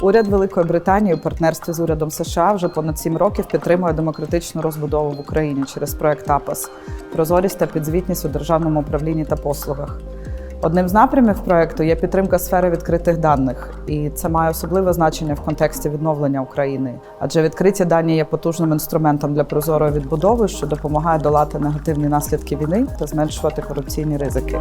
Уряд Великої Британії у партнерстві з урядом США вже понад сім років підтримує демократичну розбудову в Україні через проект АПАС прозорість та підзвітність у державному управлінні та послугах. Одним з напрямів проекту є підтримка сфери відкритих даних, і це має особливе значення в контексті відновлення України, адже відкриті дані є потужним інструментом для прозорої відбудови, що допомагає долати негативні наслідки війни та зменшувати корупційні ризики.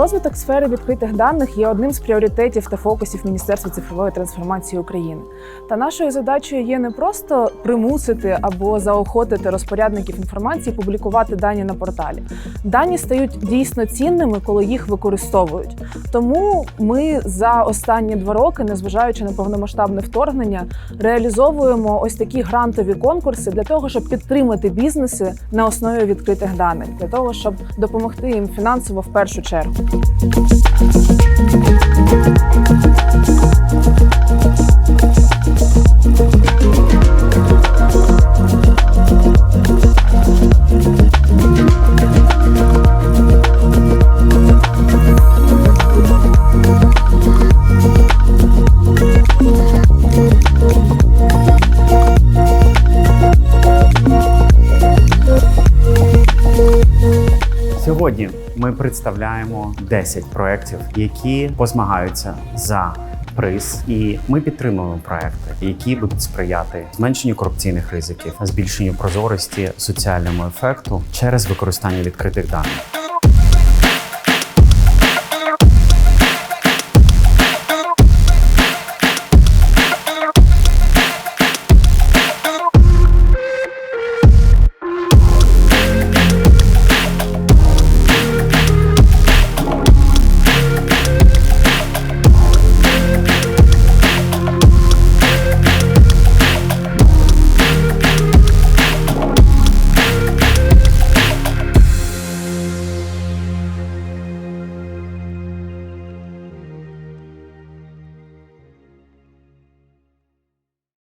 Розвиток сфери відкритих даних є одним з пріоритетів та фокусів Міністерства цифрової трансформації України. Та нашою задачею є не просто примусити або заохотити розпорядників інформації публікувати дані на порталі. Дані стають дійсно цінними, коли їх використовують. Тому ми за останні два роки, незважаючи на повномасштабне вторгнення, реалізовуємо ось такі грантові конкурси для того, щоб підтримати бізнеси на основі відкритих даних, для того, щоб допомогти їм фінансово в першу чергу. Thank you. Сьогодні ми представляємо 10 проєктів, які позмагаються за приз, і ми підтримуємо проекти, які будуть сприяти зменшенню корупційних ризиків, збільшенню прозорості, соціальному ефекту через використання відкритих даних.